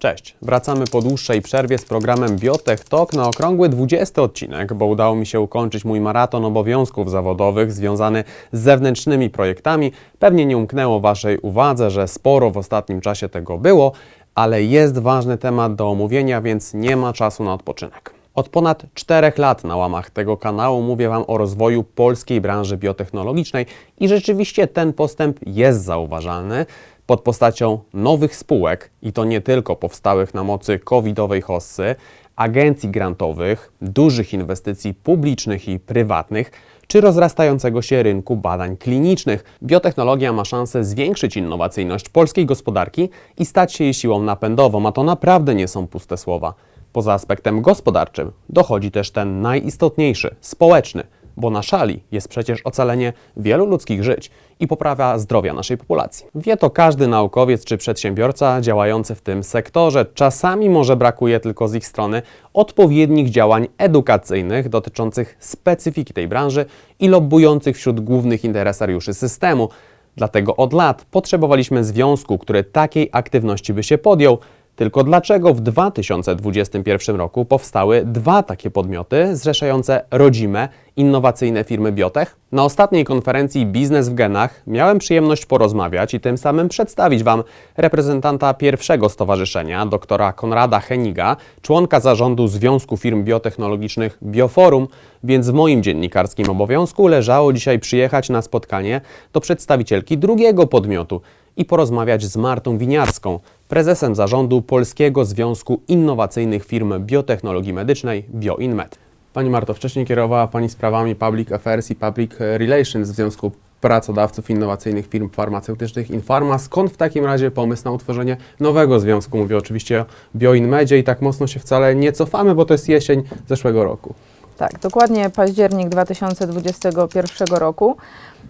Cześć, wracamy po dłuższej przerwie z programem Biotech Talk na okrągły 20 odcinek, bo udało mi się ukończyć mój maraton obowiązków zawodowych związany z zewnętrznymi projektami. Pewnie nie umknęło Waszej uwadze, że sporo w ostatnim czasie tego było, ale jest ważny temat do omówienia, więc nie ma czasu na odpoczynek. Od ponad czterech lat na łamach tego kanału mówię Wam o rozwoju polskiej branży biotechnologicznej i rzeczywiście ten postęp jest zauważalny pod postacią nowych spółek i to nie tylko powstałych na mocy covidowej hossy, agencji grantowych, dużych inwestycji publicznych i prywatnych, czy rozrastającego się rynku badań klinicznych. Biotechnologia ma szansę zwiększyć innowacyjność polskiej gospodarki i stać się jej siłą napędową, a to naprawdę nie są puste słowa. Poza aspektem gospodarczym dochodzi też ten najistotniejszy społeczny, bo na szali jest przecież ocalenie wielu ludzkich żyć i poprawa zdrowia naszej populacji. Wie to każdy naukowiec czy przedsiębiorca działający w tym sektorze. Czasami może brakuje tylko z ich strony odpowiednich działań edukacyjnych dotyczących specyfiki tej branży i lobbujących wśród głównych interesariuszy systemu. Dlatego od lat potrzebowaliśmy związku, który takiej aktywności by się podjął. Tylko dlaczego w 2021 roku powstały dwa takie podmioty zrzeszające rodzime, innowacyjne firmy biotech? Na ostatniej konferencji Biznes w Genach miałem przyjemność porozmawiać i tym samym przedstawić Wam reprezentanta pierwszego stowarzyszenia, doktora Konrada Heniga, członka zarządu Związku Firm Biotechnologicznych Bioforum, więc w moim dziennikarskim obowiązku leżało dzisiaj przyjechać na spotkanie do przedstawicielki drugiego podmiotu i porozmawiać z Martą Winiarską, prezesem zarządu Polskiego Związku Innowacyjnych Firm Biotechnologii Medycznej BioInmed. Pani Marto, wcześniej kierowała Pani sprawami Public Affairs i Public Relations w Związku Pracodawców Innowacyjnych Firm Farmaceutycznych Infarma. Skąd w takim razie pomysł na utworzenie nowego związku? Mówię oczywiście o BioInmedzie i tak mocno się wcale nie cofamy, bo to jest jesień zeszłego roku. Tak, dokładnie październik 2021 roku.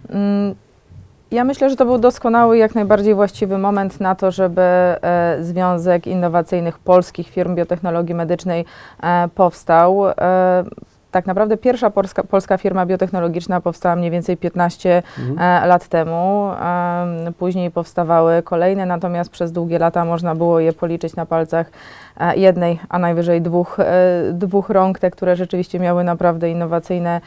Mm, Ja myślę, że to był doskonały, jak najbardziej właściwy moment na to, żeby e, Związek Innowacyjnych Polskich Firm Biotechnologii Medycznej e, powstał. Tak naprawdę pierwsza polska, polska firma biotechnologiczna powstała mniej więcej 15 e, lat temu. Em, Później powstawały kolejne, natomiast przez długie lata można było je policzyć na palcach e, jednej, a najwyżej dwóch, e, dwóch rąk, te, które rzeczywiście miały naprawdę innowacyjne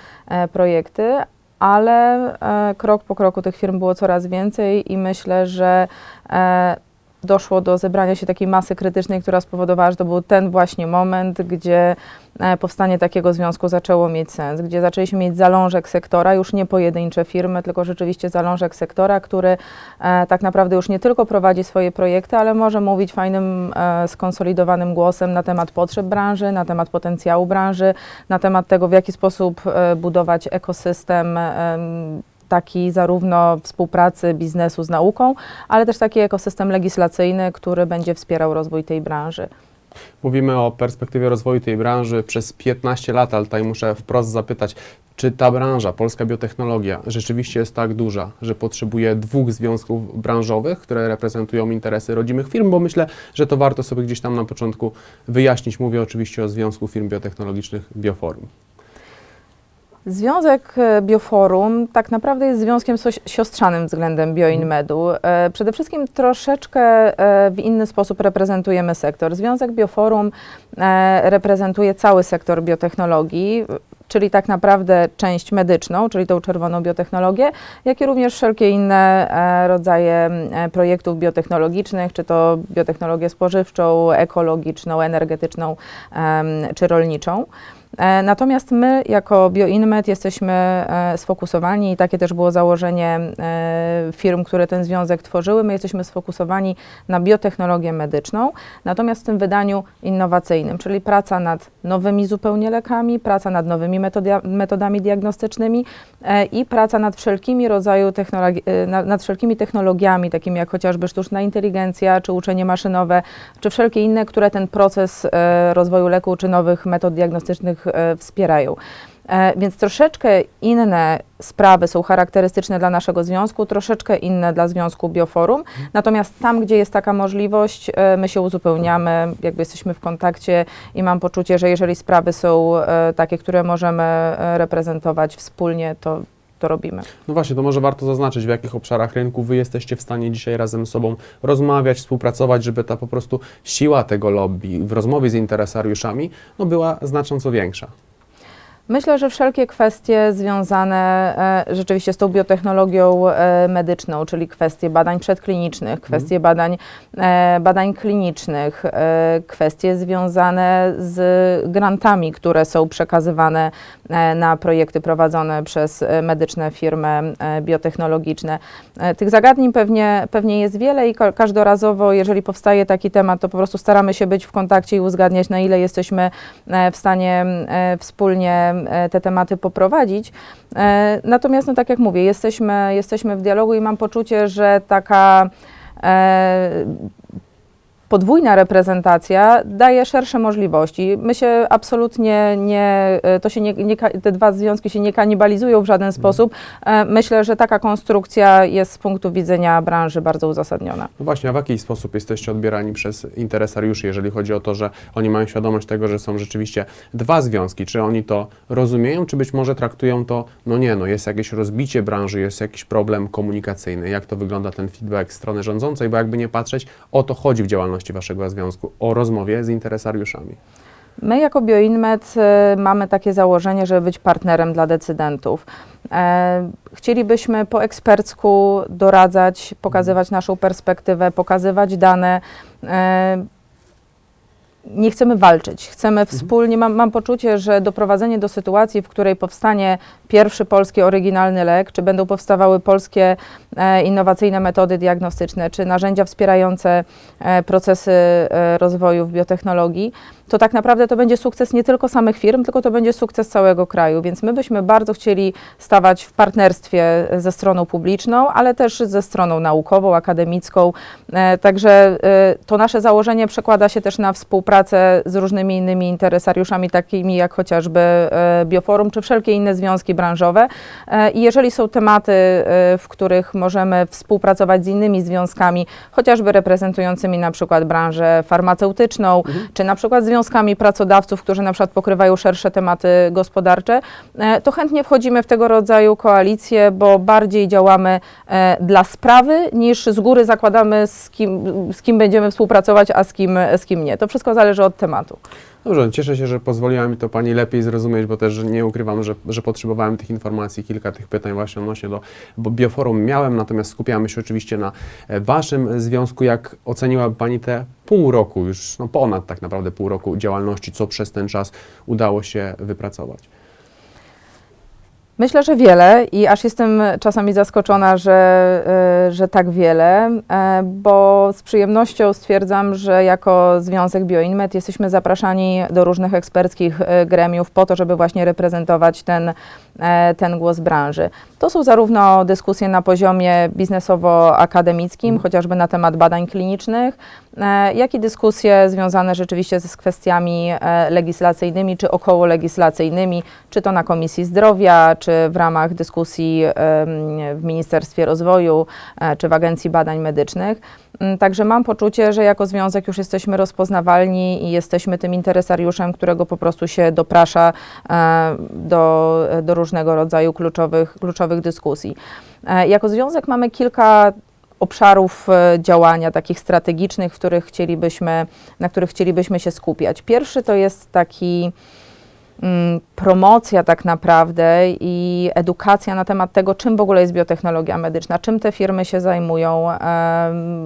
projekty. Ale e, krok po kroku tych firm było coraz więcej i myślę, że e, doszło do zebrania się takiej masy krytycznej, która spowodowała, że to był ten właśnie moment, gdzie e, powstanie takiego związku zaczęło mieć sens, gdzie zaczęliśmy mieć zalążek sektora, już nie pojedyncze firmy, tylko rzeczywiście zalążek sektora, który e, tak naprawdę już nie tylko prowadzi swoje projekty, ale może mówić fajnym, e, skonsolidowanym głosem na temat potrzeb branży, na temat potencjału branży, na temat tego, w jaki sposób budować ekosystem. Taki zarówno współpracy biznesu z nauką, ale też taki ekosystem legislacyjny, który będzie wspierał rozwój tej branży. Mówimy o perspektywie rozwoju tej branży przez 15 lat, ale tutaj muszę wprost zapytać, czy ta branża, polska biotechnologia, rzeczywiście jest tak duża, że potrzebuje dwóch związków branżowych, które reprezentują interesy rodzimych firm, bo myślę, że to warto sobie gdzieś tam na początku wyjaśnić. Mówię oczywiście o Związku Firm Biotechnologicznych Bioforum. Związek e, Bioforum tak naprawdę jest związkiem siostrzanym względem BioInmedu. E, Przede wszystkim troszeczkę e, w inny sposób reprezentujemy sektor. Związek Bioforum reprezentuje cały sektor biotechnologii, czyli tak naprawdę część medyczną, czyli tą czerwoną biotechnologię, jak i również wszelkie inne rodzaje projektów biotechnologicznych, czy to biotechnologię spożywczą, ekologiczną, energetyczną czy rolniczą. E, Natomiast my jako BioInmed jesteśmy e, sfokusowani i takie też było założenie e, firm, które ten związek tworzyły. My jesteśmy sfokusowani na biotechnologię medyczną, natomiast w tym wydaniu innowacyjnym, czyli praca nad nowymi zupełnie lekami, praca nad nowymi metodami diagnostycznymi i praca nad wszelkimi rodzaju technologi- na- nad wszelkimi technologiami, takimi jak chociażby sztuczna inteligencja, czy uczenie maszynowe, czy wszelkie inne, które ten proces rozwoju leku czy nowych metod diagnostycznych e, wspierają. E, Więc troszeczkę inne sprawy są charakterystyczne dla naszego związku, troszeczkę inne dla związku Bioforum. Natomiast tam, gdzie jest taka możliwość, e, my się uzupełniamy, jakby jesteśmy w kontakcie i mam poczucie, że jeżeli sprawy są takie, które możemy reprezentować wspólnie, to to robimy. No właśnie, to może warto zaznaczyć, w jakich obszarach rynku Wy jesteście w stanie dzisiaj razem z sobą rozmawiać, współpracować, żeby ta po prostu siła tego lobby w rozmowie z interesariuszami no, była znacząco większa. Myślę, że wszelkie kwestie związane e, rzeczywiście z tą biotechnologią e, medyczną, czyli kwestie badań przedklinicznych, kwestie badań, e, badań klinicznych, e, kwestie związane z grantami, które są przekazywane e, na projekty prowadzone przez e, medyczne firmy e, biotechnologiczne. E, Tych zagadnień pewnie, pewnie jest wiele i ka- każdorazowo, jeżeli powstaje taki temat, to po prostu staramy się być w kontakcie i uzgadniać, na ile jesteśmy e, w stanie e, wspólnie te tematy poprowadzić. E, Natomiast, no tak jak mówię, jesteśmy, jesteśmy w dialogu i mam poczucie, że taka e, podwójna reprezentacja daje szersze możliwości. My się absolutnie nie, e, to się nie, nie, te dwa związki się nie kanibalizują w żaden sposób. E, Myślę, że taka konstrukcja jest z punktu widzenia branży bardzo uzasadniona. No właśnie, a w jaki sposób jesteście odbierani przez interesariuszy, jeżeli chodzi o to, że oni mają świadomość tego, że są rzeczywiście dwa związki? Czy oni to rozumieją, czy być może traktują to, no nie, no jest jakieś rozbicie branży, jest jakiś problem komunikacyjny? Jak to wygląda ten feedback strony rządzącej? Bo jakby nie patrzeć, o to chodzi w działalności Waszego związku, o rozmowie z interesariuszami. My jako BioInmed e, mamy takie założenie, żeby być partnerem dla decydentów. E, Chcielibyśmy po ekspercku doradzać, pokazywać naszą perspektywę, pokazywać dane. E, Nie chcemy walczyć, chcemy wspólnie. Mam, mam poczucie, że doprowadzenie do sytuacji, w której powstanie pierwszy polski oryginalny lek, czy będą powstawały polskie e, innowacyjne metody diagnostyczne, czy narzędzia wspierające e, procesy e, rozwoju w biotechnologii, to tak naprawdę to będzie sukces nie tylko samych firm, tylko to będzie sukces całego kraju. Więc my byśmy bardzo chcieli stawać w partnerstwie ze stroną publiczną, ale też ze stroną naukową, akademicką. Także to nasze założenie przekłada się też na współpracę z różnymi innymi interesariuszami, takimi jak chociażby Bioforum czy wszelkie inne związki branżowe. E, I jeżeli są tematy, e, w których możemy współpracować z innymi związkami, chociażby reprezentującymi na przykład branżę farmaceutyczną, czy na przykład związkami pracodawców, którzy na przykład pokrywają szersze tematy gospodarcze, e, to chętnie wchodzimy w tego rodzaju koalicje, bo bardziej działamy dla sprawy, niż z góry zakładamy, z kim, z kim będziemy współpracować, a z kim, z kim nie. To wszystko zależy od tematu. Dobrze, cieszę się, że pozwoliła mi to Pani lepiej zrozumieć, bo też nie ukrywam, że, że potrzebowałem tych informacji, kilka tych pytań właśnie odnośnie do Bioforum miałem, natomiast skupiamy się oczywiście na e, Waszym związku. Jak oceniłaby Pani te pół roku, już no ponad tak naprawdę pół roku działalności, co przez ten czas udało się wypracować? Myślę, że wiele i aż jestem czasami zaskoczona, że, e, że tak wiele, e, bo z przyjemnością stwierdzam, że jako Związek BioInmed jesteśmy zapraszani do różnych eksperckich e, gremiów po to, żeby właśnie reprezentować ten, ten głos branży. To są zarówno dyskusje na poziomie biznesowo-akademickim, chociażby na temat badań klinicznych, jak i dyskusje związane rzeczywiście z kwestiami e, legislacyjnymi czy okołolegislacyjnymi, czy to na Komisji Zdrowia, czy w ramach dyskusji w Ministerstwie Rozwoju, e, czy w Agencji Badań Medycznych. Mm, Także mam poczucie, że jako związek już jesteśmy rozpoznawalni i jesteśmy tym interesariuszem, którego po prostu się doprasza e, do, do różnego rodzaju kluczowych, kluczowych dyskusji. E, Jako związek mamy kilka obszarów e, działania takich strategicznych, w których chcielibyśmy, na których chcielibyśmy się skupiać. Pierwszy to jest taki promocja tak naprawdę i edukacja na temat tego, czym w ogóle jest biotechnologia medyczna, czym te firmy się zajmują,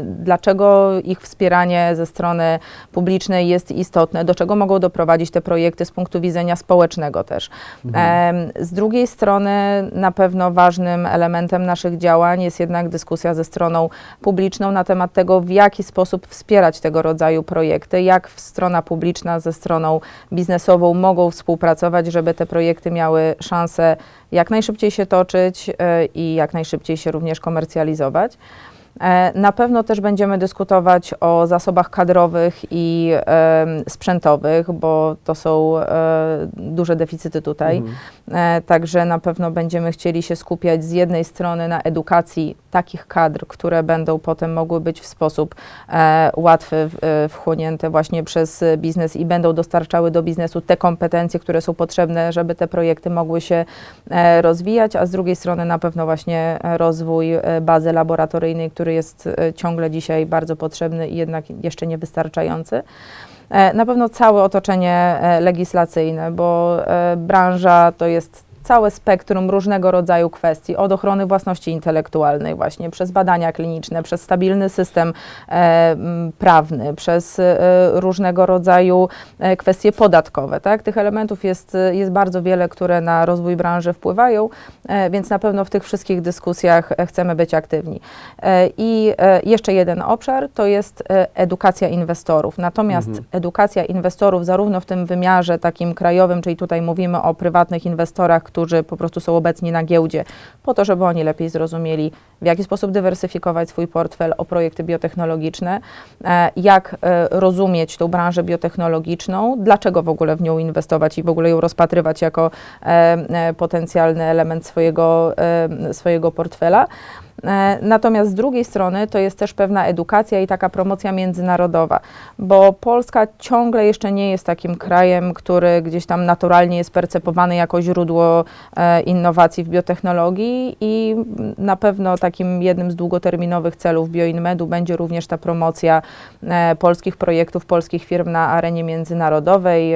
dlaczego ich wspieranie ze strony publicznej jest istotne, do czego mogą doprowadzić te projekty z punktu widzenia społecznego też. Em, Z drugiej strony na pewno ważnym elementem naszych działań jest jednak dyskusja ze stroną publiczną na temat tego, w jaki sposób wspierać tego rodzaju projekty, jak strona publiczna ze stroną biznesową mogą współpracować, żeby te projekty miały szansę jak najszybciej się toczyć e, i jak najszybciej się również komercjalizować. E, Na pewno też będziemy dyskutować o zasobach kadrowych i sprzętowych, bo to są e, duże deficyty tutaj. Mhm. E, Także na pewno będziemy chcieli się skupiać z jednej strony na edukacji takich kadr, które będą potem mogły być w sposób łatwy wchłonięte właśnie przez biznes i będą dostarczały do biznesu te kompetencje, które są potrzebne, żeby te projekty mogły się rozwijać, a z drugiej strony na pewno właśnie rozwój bazy laboratoryjnej, który jest e, ciągle dzisiaj bardzo potrzebny i jednak jeszcze niewystarczający. E, Na pewno całe otoczenie e, legislacyjne, bo branża to jest całe spektrum różnego rodzaju kwestii, od ochrony własności intelektualnej właśnie, przez badania kliniczne, przez stabilny system e, prawny, przez e, różnego rodzaju e, kwestie podatkowe. Tak? Tych elementów jest, jest bardzo wiele, które na rozwój branży wpływają, e, więc na pewno w tych wszystkich dyskusjach e, chcemy być aktywni. E, I e, jeszcze jeden obszar to jest e, edukacja inwestorów. Natomiast Mhm. edukacja inwestorów, zarówno w tym wymiarze takim krajowym, czyli tutaj mówimy o prywatnych inwestorach, którzy po prostu są obecni na giełdzie, po to, żeby oni lepiej zrozumieli, w jaki sposób dywersyfikować swój portfel o projekty biotechnologiczne, e, jak e, rozumieć tą branżę biotechnologiczną, dlaczego w ogóle w nią inwestować i w ogóle ją rozpatrywać jako e, potencjalny element swojego, swojego portfela. E, Natomiast z drugiej strony to jest też pewna edukacja i taka promocja międzynarodowa, bo Polska ciągle jeszcze nie jest takim krajem, który gdzieś tam naturalnie jest percepowany jako źródło e, innowacji w biotechnologii i na pewno takim jednym z długoterminowych celów BioInMedu będzie również ta promocja e, polskich projektów, polskich firm na arenie międzynarodowej,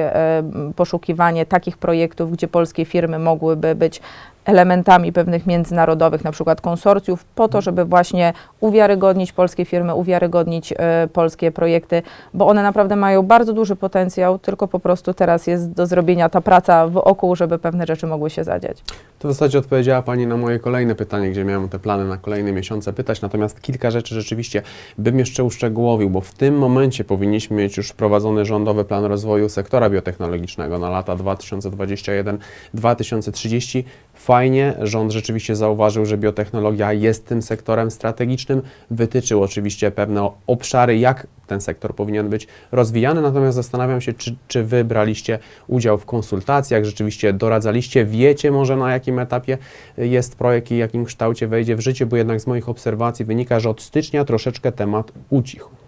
poszukiwanie takich projektów, gdzie polskie firmy mogłyby być elementami pewnych międzynarodowych, na przykład konsorcjów, po to, żeby właśnie uwiarygodnić polskie firmy, uwiarygodnić e, polskie projekty, bo one naprawdę mają bardzo duży potencjał, tylko po prostu teraz jest do zrobienia ta praca wokół, żeby pewne rzeczy mogły się zadziać. To w zasadzie odpowiedziała Pani na moje kolejne pytanie, gdzie miałem te plany na kolejne miesiące pytać, natomiast kilka rzeczy rzeczywiście bym jeszcze uszczegółowił, bo w tym momencie powinniśmy mieć już wprowadzony rządowy plan rozwoju sektora biotechnologicznego na lata 2021-2030. Fajnie, rząd rzeczywiście zauważył, że biotechnologia jest tym sektorem strategicznym, wytyczył oczywiście pewne obszary, jak ten sektor powinien być rozwijany, natomiast zastanawiam się, czy, czy Wy braliście udział w konsultacjach, rzeczywiście doradzaliście, wiecie może na jakim etapie jest projekt i jakim kształcie wejdzie w życie, bo jednak z moich obserwacji wynika, że od stycznia troszeczkę temat ucichł.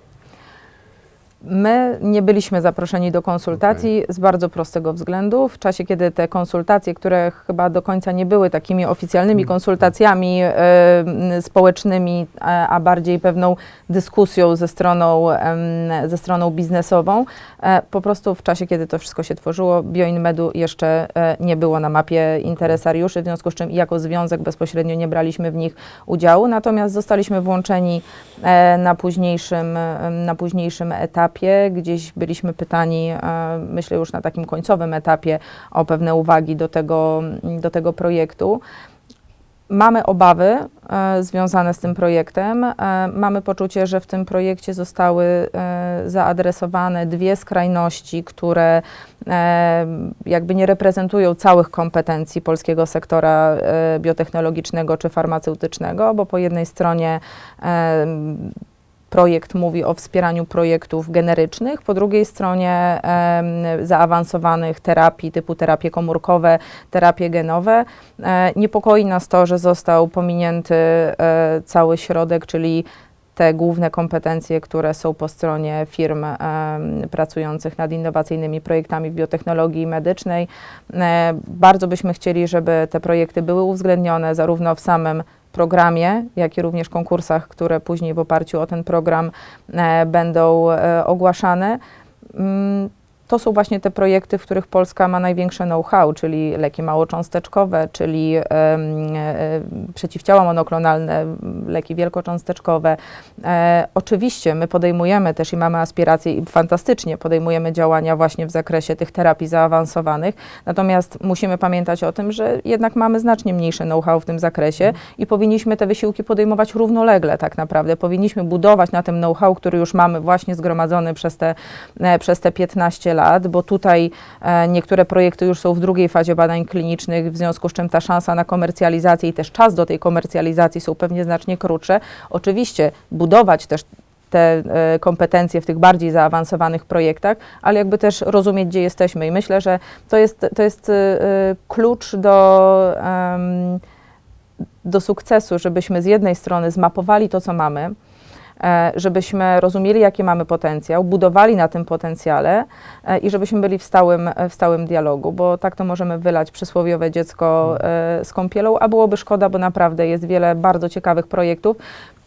My nie byliśmy zaproszeni do konsultacji z bardzo prostego względu. W czasie, kiedy te konsultacje, które chyba do końca nie były takimi oficjalnymi konsultacjami e, m, społecznymi, a, a bardziej pewną dyskusją ze stroną, em, ze stroną biznesową, e, po prostu w czasie, kiedy to wszystko się tworzyło, BioInMedu jeszcze e, nie było na mapie interesariuszy, w związku z czym jako związek bezpośrednio nie braliśmy w nich udziału, natomiast zostaliśmy włączeni e, na późniejszym, e, na późniejszym etapie. Gdzieś byliśmy pytani, e, myślę już na takim końcowym etapie, o pewne uwagi do tego, do tego projektu. Mamy obawy e, związane z tym projektem. E, mamy poczucie, że w tym projekcie zostały e, zaadresowane dwie skrajności, które e, jakby nie reprezentują całych kompetencji polskiego sektora e, biotechnologicznego czy farmaceutycznego, bo po jednej stronie e, projekt mówi o wspieraniu projektów generycznych, po drugiej stronie zaawansowanych terapii typu terapie komórkowe, terapie genowe. E, niepokoi nas to, że został pominięty e, cały środek, czyli te główne kompetencje, które są po stronie firm em, pracujących nad innowacyjnymi projektami w biotechnologii medycznej. E, bardzo byśmy chcieli, żeby te projekty były uwzględnione zarówno w samym programie, jak i również konkursach, które później w oparciu o ten program e, będą e, ogłaszane. To są właśnie te projekty, w których Polska ma największe know-how, czyli leki małocząsteczkowe, czyli em, e, przeciwciała monoklonalne, leki wielkocząsteczkowe. E, oczywiście my podejmujemy też i mamy aspiracje i fantastycznie podejmujemy działania właśnie w zakresie tych terapii zaawansowanych, natomiast musimy pamiętać o tym, że jednak mamy znacznie mniejsze know-how w tym zakresie i powinniśmy te wysiłki podejmować równolegle tak naprawdę. Powinniśmy budować na tym know-how, który już mamy właśnie zgromadzony przez te, e, przez te 15 lat, bo tutaj e, niektóre projekty już są w drugiej fazie badań klinicznych, w związku z czym ta szansa na komercjalizację i też czas do tej komercjalizacji są pewnie znacznie krótsze. Oczywiście budować też te e, kompetencje w tych bardziej zaawansowanych projektach, ale jakby też rozumieć, gdzie jesteśmy. I myślę, że to jest, to jest e, klucz do, do sukcesu, żebyśmy z jednej strony zmapowali to, co mamy, żebyśmy rozumieli, jaki mamy potencjał, budowali na tym potencjale e, i żebyśmy byli w stałym, w stałym dialogu, bo tak to możemy wylać przysłowiowe dziecko e, z kąpielą, a byłoby szkoda, bo naprawdę jest wiele bardzo ciekawych projektów.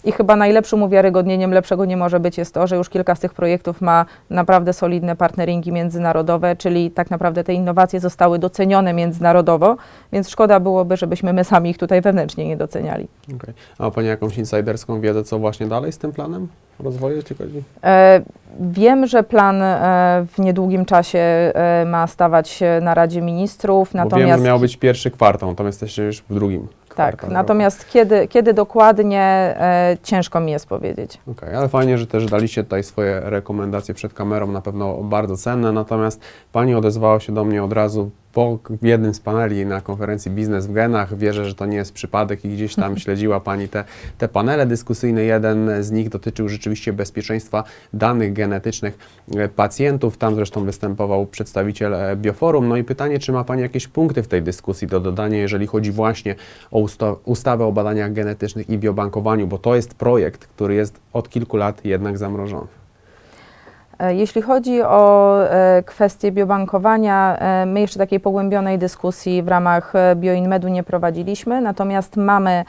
I chyba najlepszym uwiarygodnieniem lepszego nie może być jest to, że już kilka z tych projektów ma naprawdę solidne partneringi międzynarodowe, czyli tak naprawdę te innowacje zostały docenione międzynarodowo, więc szkoda byłoby, żebyśmy my sami ich tutaj wewnętrznie nie doceniali. Okej. A ma Pani jakąś insiderską wiedzę, co właśnie dalej z tym planem rozwoju, jeśli chodzi? E, Wiem, że plan e, w niedługim czasie e, ma stawać się na Radzie Ministrów, Bo wiem, natomiast że miał być pierwszy kwartał, natomiast jesteście już w drugim tak, natomiast kiedy, kiedy dokładnie e, ciężko mi jest powiedzieć. Okej, ale fajnie, że też daliście tutaj swoje rekomendacje przed kamerą, na pewno bardzo cenne. Natomiast Pani odezwała się do mnie od razu po jednym z paneli na konferencji Biznes w Genach. Wierzę, że to nie jest przypadek i gdzieś tam śledziła Pani te, te panele dyskusyjne. Jeden z nich dotyczył rzeczywiście bezpieczeństwa danych genetycznych pacjentów. Tam zresztą występował przedstawiciel e, Bioforum. No i pytanie, czy ma Pani jakieś punkty w tej dyskusji do dodania, jeżeli chodzi właśnie o usta- ustawę o badaniach genetycznych i biobankowaniu, bo to jest projekt, który jest od kilku lat jednak zamrożony. E, Jeśli chodzi o e, kwestię biobankowania, e, my jeszcze takiej pogłębionej dyskusji w ramach BioInmedu nie prowadziliśmy, natomiast mamy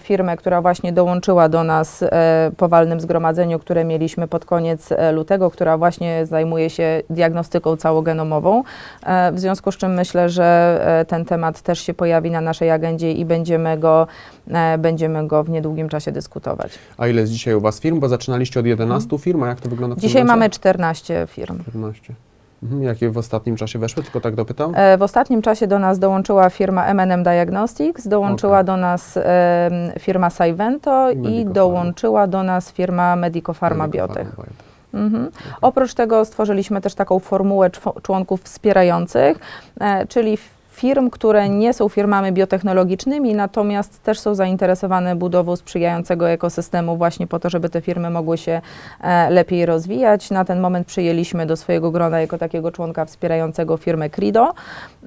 firmę, która właśnie dołączyła do nas e, po walnym zgromadzeniu, które mieliśmy pod koniec e, lutego, która właśnie zajmuje się diagnostyką całogenomową. E, W związku z czym myślę, że e, ten temat też się pojawi na naszej agendzie i będziemy go, e, będziemy go w niedługim czasie dyskutować. A ile jest dzisiaj u Was firm? Bo zaczynaliście od 11 firm, a jak to wygląda w tym Dzisiaj momencie? mamy 14 firm. 14. Jakie w ostatnim czasie weszły? Tylko tak dopytam. E, W ostatnim czasie do nas dołączyła firma M&M Diagnostics, dołączyła Okej. do nas em, firma Sivento i dołączyła do nas firma Medico Pharma Biotech. Mhm. Oprócz tego stworzyliśmy też taką formułę członków wspierających, e, czyli firm, które nie są firmami biotechnologicznymi, natomiast też są zainteresowane budową sprzyjającego ekosystemu właśnie po to, żeby te firmy mogły się e, lepiej rozwijać. Na ten moment przyjęliśmy do swojego grona jako takiego członka wspierającego firmę Crido.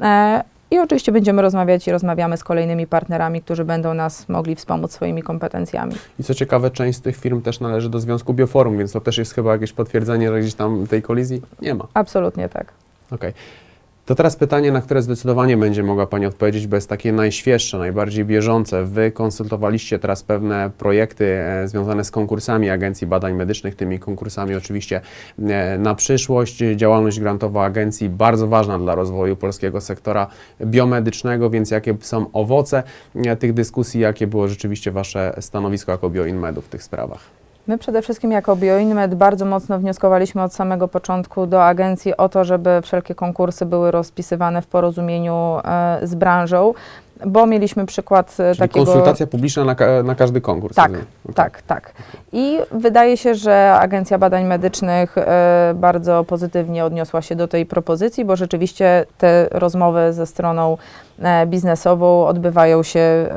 E, I oczywiście będziemy rozmawiać i rozmawiamy z kolejnymi partnerami, którzy będą nas mogli wspomóc swoimi kompetencjami. I co ciekawe, część z tych firm też należy do Związku Bioforum, więc to też jest chyba jakieś potwierdzenie, że gdzieś tam tej kolizji nie ma. Absolutnie tak. Okej. To teraz pytanie, na które zdecydowanie będzie mogła Pani odpowiedzieć, bo jest takie najświeższe, najbardziej bieżące. Wy konsultowaliście teraz pewne projekty e, związane z konkursami Agencji Badań Medycznych, tymi konkursami oczywiście e, na przyszłość. Działalność grantowa agencji bardzo ważna dla rozwoju polskiego sektora biomedycznego, więc jakie są owoce e, tych dyskusji, jakie było rzeczywiście Wasze stanowisko jako BioInmedu w tych sprawach? My przede wszystkim jako BioInmed bardzo mocno wnioskowaliśmy od samego początku do agencji o to, żeby wszelkie konkursy były rozpisywane w porozumieniu e, z branżą, bo mieliśmy przykład e, Czyli takiego... konsultacja publiczna na, ka- na każdy konkurs. Tak. Okej. Tak, tak. I wydaje się, że Agencja Badań Medycznych e, bardzo pozytywnie odniosła się do tej propozycji, bo rzeczywiście te rozmowy ze stroną e, biznesową odbywają się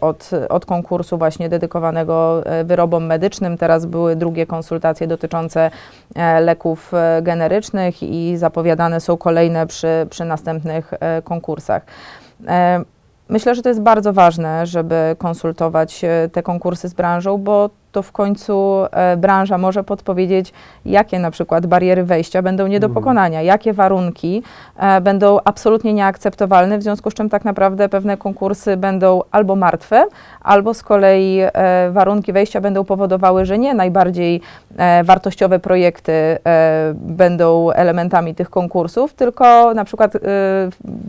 od, od konkursu właśnie dedykowanego wyrobom medycznym. Teraz były drugie konsultacje dotyczące leków generycznych i zapowiadane są kolejne przy, przy następnych konkursach. Myślę, że to jest bardzo ważne, żeby konsultować e, te konkursy z branżą, bo to w końcu e, branża może podpowiedzieć, jakie na przykład bariery wejścia będą nie do Mhm. pokonania, jakie warunki e, będą absolutnie nieakceptowalne, w związku z czym tak naprawdę pewne konkursy będą albo martwe, albo z kolei e, warunki wejścia będą powodowały, że nie najbardziej e, wartościowe projekty e, będą elementami tych konkursów, tylko na przykład e,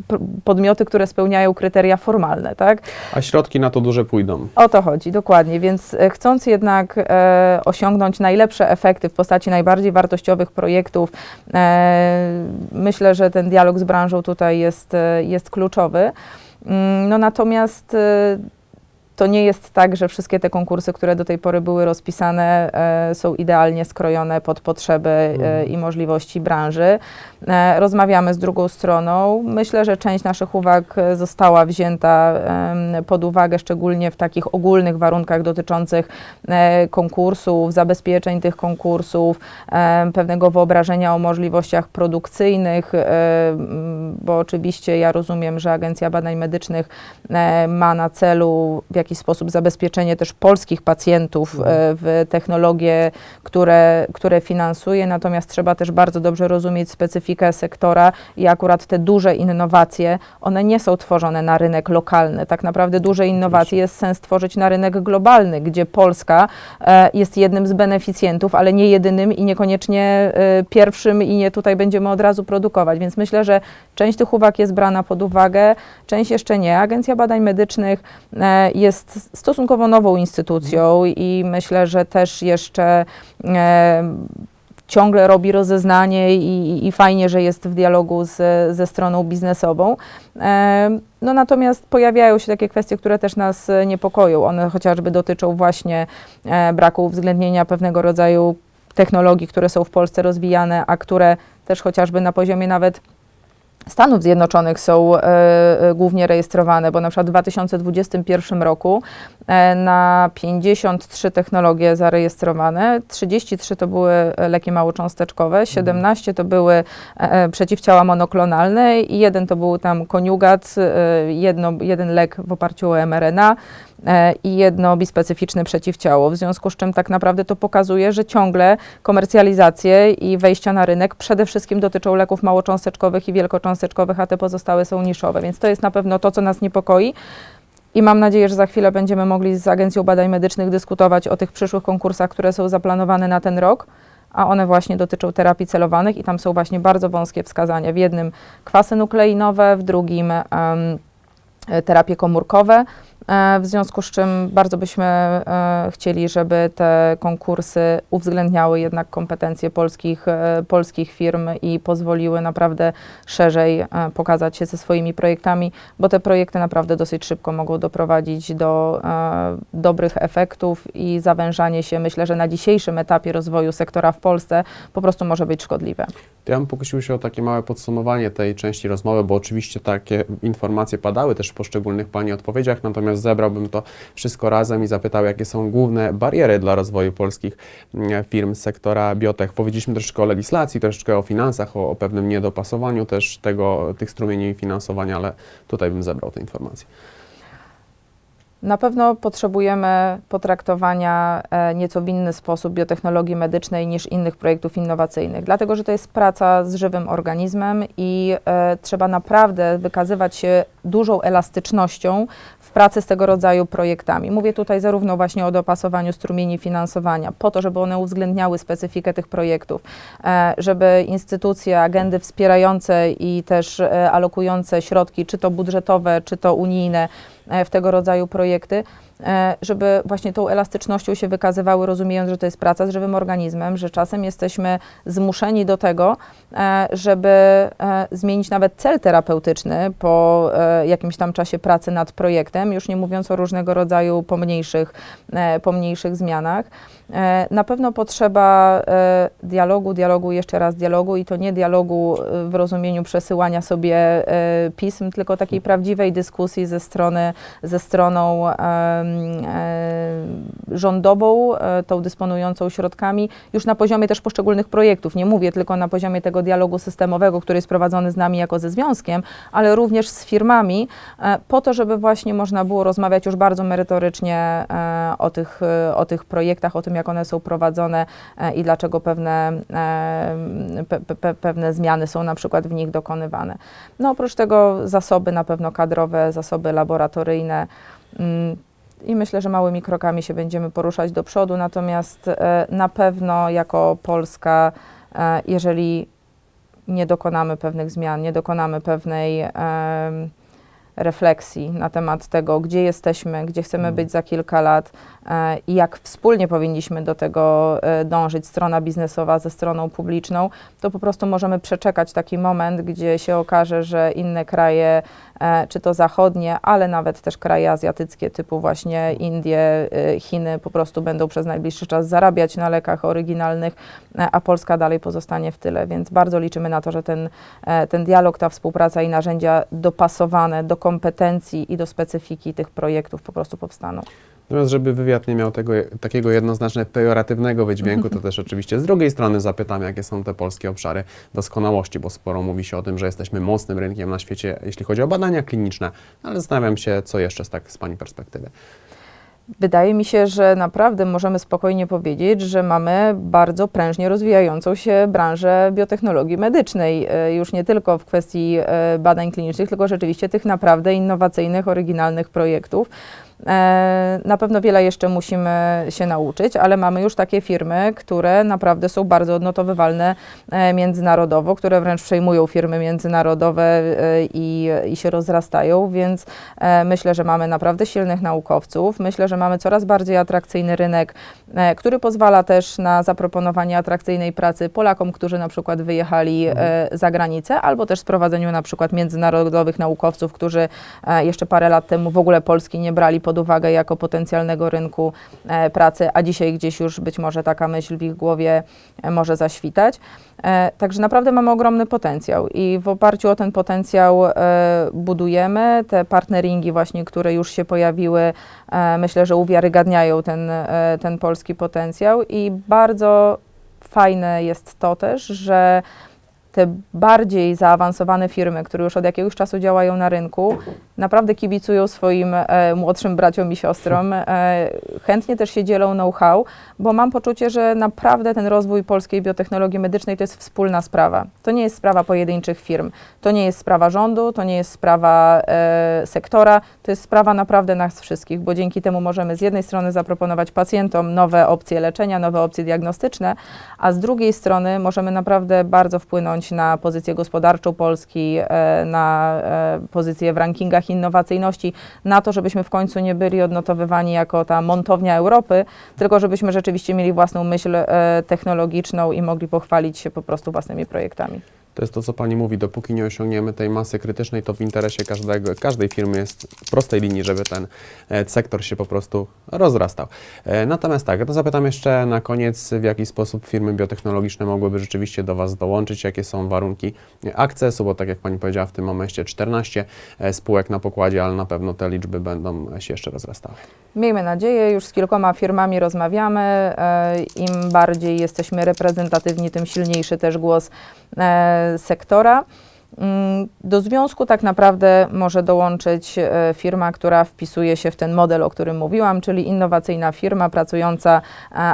p- podmioty, które spełniają kryteria formalne, tak? A środki na to duże pójdą. O to chodzi, dokładnie. Więc e, chcąc jednak e, osiągnąć najlepsze efekty w postaci najbardziej wartościowych projektów, e, myślę, że ten dialog z branżą tutaj jest, e, jest kluczowy. Mm, No natomiast e, to nie jest tak, że wszystkie te konkursy, które do tej pory były rozpisane, e, są idealnie skrojone pod potrzeby e, Mhm. i możliwości branży. E, rozmawiamy z drugą stroną. Myślę, że część naszych uwag e, została wzięta em, pod uwagę, szczególnie w takich ogólnych warunkach dotyczących e, konkursów, zabezpieczeń tych konkursów, em, pewnego wyobrażenia o możliwościach produkcyjnych, e, bo oczywiście ja rozumiem, że Agencja Badań Medycznych e, ma na celu w jakiś sposób zabezpieczenie też polskich pacjentów e, w technologie, które, które finansuje, natomiast trzeba też bardzo dobrze rozumieć specyfikę sektora i akurat te duże innowacje, one nie są tworzone na rynek lokalny. Tak naprawdę duże innowacje jest sens tworzyć na rynek globalny, gdzie Polska e, jest jednym z beneficjentów, ale nie jedynym i niekoniecznie e, pierwszym i nie tutaj będziemy od razu produkować. Więc myślę, że część tych uwag jest brana pod uwagę, część jeszcze nie. Agencja Badań Medycznych e, jest stosunkowo nową instytucją i myślę, że też jeszcze e, ciągle robi rozeznanie i, i fajnie, że jest w dialogu z, ze stroną biznesową. E, No natomiast pojawiają się takie kwestie, które też nas niepokoją. One chociażby dotyczą właśnie e, braku uwzględnienia pewnego rodzaju technologii, które są w Polsce rozwijane, a które też chociażby na poziomie nawet Stanów Zjednoczonych są e, e, głównie rejestrowane, bo na przykład w 2021 roku e, na 53 technologie zarejestrowane, 33 to były leki małocząsteczkowe, 17 to były e, e, przeciwciała monoklonalne i jeden to był tam koniugat, e, jedno, jeden lek w oparciu o mRNA i jedno bispecyficzne przeciwciało. W związku z czym tak naprawdę to pokazuje, że ciągle komercjalizacje i wejścia na rynek przede wszystkim dotyczą leków małocząsteczkowych i wielkocząsteczkowych, a te pozostałe są niszowe. Więc to jest na pewno to, co nas niepokoi. I mam nadzieję, że za chwilę będziemy mogli z Agencją Badań Medycznych dyskutować o tych przyszłych konkursach, które są zaplanowane na ten rok, a one właśnie dotyczą terapii celowanych i tam są właśnie bardzo wąskie wskazania. W jednym kwasy nukleinowe, w drugim e, terapie komórkowe. E, W związku z czym bardzo byśmy e, chcieli, żeby te konkursy uwzględniały jednak kompetencje polskich, e, polskich firm i pozwoliły naprawdę szerzej pokazać się ze swoimi projektami, bo te projekty naprawdę dosyć szybko mogą doprowadzić do dobrych efektów i zawężanie się, myślę, że na dzisiejszym etapie rozwoju sektora w Polsce po prostu może być szkodliwe. Ja bym pokusił się o takie małe podsumowanie tej części rozmowy, bo oczywiście takie informacje padały też w poszczególnych Pani odpowiedziach, natomiast zebrałbym to wszystko razem i zapytał, jakie są główne bariery dla rozwoju polskich mm, firm z sektora biotech. Powiedzieliśmy troszeczkę o legislacji, troszeczkę o finansach, o, o pewnym niedopasowaniu też tego, tych strumieni finansowania, ale tutaj bym zebrał te informacje. Na pewno potrzebujemy potraktowania e, nieco w inny sposób biotechnologii medycznej niż innych projektów innowacyjnych, dlatego że to jest praca z żywym organizmem i e, trzeba naprawdę wykazywać się dużą elastycznością pracy z tego rodzaju projektami. Mówię tutaj zarówno właśnie o dopasowaniu strumieni finansowania, po to, żeby one uwzględniały specyfikę tych projektów, e, żeby instytucje, agendy wspierające i też e, alokujące środki, czy to budżetowe, czy to unijne, e, w tego rodzaju projekty, żeby właśnie tą elastycznością się wykazywały, rozumiejąc, że to jest praca z żywym organizmem, że czasem jesteśmy zmuszeni do tego, e, żeby e, zmienić nawet cel terapeutyczny po e, jakimś tam czasie pracy nad projektem, już nie mówiąc o różnego rodzaju pomniejszych, e, pomniejszych zmianach. E, Na pewno potrzeba e, dialogu, dialogu, jeszcze raz dialogu i to nie dialogu e, w rozumieniu przesyłania sobie pism, tylko takiej prawdziwej dyskusji ze strony, ze stroną rządową, tą dysponującą środkami, już na poziomie też poszczególnych projektów. Nie mówię tylko na poziomie tego dialogu systemowego, który jest prowadzony z nami jako ze związkiem, ale również z firmami, po to, żeby właśnie można było rozmawiać już bardzo merytorycznie o tych, o tych projektach, o tym, jak one są prowadzone e, i dlaczego pewne, e, pe, pe, pe, pewne zmiany są na przykład w nich dokonywane. No oprócz tego zasoby na pewno kadrowe, zasoby laboratoryjne. mm, I myślę, że małymi krokami się będziemy poruszać do przodu, natomiast e, na pewno jako Polska, jeżeli nie dokonamy pewnych zmian, nie dokonamy pewnej refleksji na temat tego, gdzie jesteśmy, gdzie chcemy być za kilka lat e, i jak wspólnie powinniśmy do tego e, dążyć, strona biznesowa ze stroną publiczną, to po prostu możemy przeczekać taki moment, gdzie się okaże, że inne kraje, e, czy to zachodnie, ale nawet też kraje azjatyckie typu właśnie Indie, Chiny po prostu będą przez najbliższy czas zarabiać na lekach oryginalnych, a Polska dalej pozostanie w tyle, więc bardzo liczymy na to, że ten, ten dialog, ta współpraca i narzędzia dopasowane do kompetencji i do specyfiki tych projektów po prostu powstaną. Natomiast, żeby wywiad nie miał tego, takiego jednoznacznie pejoratywnego wydźwięku, to też oczywiście z drugiej strony zapytam, jakie są te polskie obszary doskonałości, bo sporo mówi się o tym, że jesteśmy mocnym rynkiem na świecie, jeśli chodzi o badania kliniczne, ale zastanawiam się, co jeszcze z, tak z Pani perspektywy. Wydaje mi się, że naprawdę możemy spokojnie powiedzieć, że mamy bardzo prężnie rozwijającą się branżę biotechnologii medycznej. E, Już nie tylko w kwestii e, badań klinicznych, tylko rzeczywiście tych naprawdę innowacyjnych, oryginalnych projektów. E, Na pewno wiele jeszcze musimy się nauczyć, ale mamy już takie firmy, które naprawdę są bardzo odnotowywalne e, międzynarodowo, które wręcz przejmują firmy międzynarodowe e, i, i się rozrastają, więc myślę, że mamy naprawdę silnych naukowców. Myślę, że mamy coraz bardziej atrakcyjny rynek, który pozwala też na zaproponowanie atrakcyjnej pracy Polakom, którzy na przykład wyjechali e, za granicę, albo też sprowadzeniu na przykład międzynarodowych naukowców, którzy jeszcze parę lat temu w ogóle Polski nie brali pod uwagę jako potencjalnego rynku e, pracy, a dzisiaj gdzieś już być może taka myśl w ich głowie e, może zaświtać. E, Także naprawdę mamy ogromny potencjał i w oparciu o ten potencjał budujemy te partneringi właśnie, które już się pojawiły, myślę, że uwiarygadniają ten, ten polski potencjał i bardzo fajne jest to też, że te bardziej zaawansowane firmy, które już od jakiegoś czasu działają na rynku, naprawdę kibicują swoim e, młodszym braciom i siostrom. E, chętnie też się dzielą know-how, bo mam poczucie, że naprawdę ten rozwój polskiej biotechnologii medycznej to jest wspólna sprawa. To nie jest sprawa pojedynczych firm, to nie jest sprawa rządu, to nie jest sprawa e, sektora, to jest sprawa naprawdę nas wszystkich, bo dzięki temu możemy z jednej strony zaproponować pacjentom nowe opcje leczenia, nowe opcje diagnostyczne, a z drugiej strony możemy naprawdę bardzo wpłynąć na pozycję gospodarczą Polski, e, na e, pozycję w rankingach innowacyjności, na to, żebyśmy w końcu nie byli odnotowywani jako ta montownia Europy, tylko żebyśmy rzeczywiście mieli własną myśl e, technologiczną i mogli pochwalić się po prostu własnymi projektami. To jest to, co Pani mówi, dopóki nie osiągniemy tej masy krytycznej, to w interesie każdego, każdej firmy jest prostej linii, żeby ten e, sektor się po prostu rozrastał. E, Natomiast tak, to zapytam jeszcze na koniec, w jaki sposób firmy biotechnologiczne mogłyby rzeczywiście do Was dołączyć, jakie są warunki akcesu, bo tak jak Pani powiedziała, w tym momencie 14 e, spółek na pokładzie, ale na pewno te liczby będą się jeszcze rozrastały. Miejmy nadzieję, już z kilkoma firmami rozmawiamy. e, Im bardziej jesteśmy reprezentatywni, tym silniejszy też głos e, sektora. Mm, Do związku tak naprawdę może dołączyć e, firma, która wpisuje się w ten model, o którym mówiłam, czyli innowacyjna firma pracująca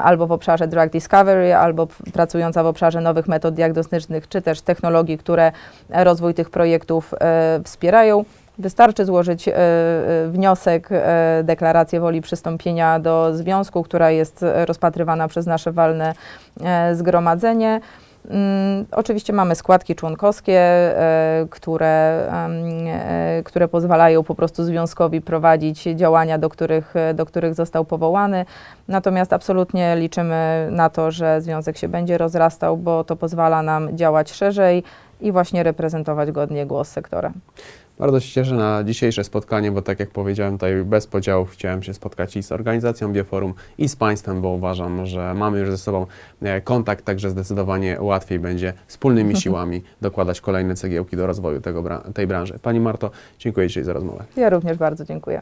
albo w obszarze drug discovery, albo pracująca w obszarze nowych metod diagnostycznych, czy też technologii, które rozwój tych projektów wspierają. Wystarczy złożyć e, e, wniosek, e, deklarację woli przystąpienia do związku, która jest rozpatrywana przez nasze walne zgromadzenie. Mm, Oczywiście mamy składki członkowskie, które, które pozwalają po prostu związkowi prowadzić działania, do których, do których został powołany. Natomiast absolutnie liczymy na to, że związek się będzie rozrastał, bo to pozwala nam działać szerzej i właśnie reprezentować godnie głos sektora. Bardzo się cieszę na dzisiejsze spotkanie, bo tak jak powiedziałem, tutaj bez podziałów chciałem się spotkać i z organizacją Bioforum i z Państwem, bo uważam, że mamy już ze sobą e, kontakt, także zdecydowanie łatwiej będzie wspólnymi siłami dokładać kolejne cegiełki do rozwoju tego, tej branży. Pani Marto, dziękuję dzisiaj za rozmowę. Ja również bardzo dziękuję.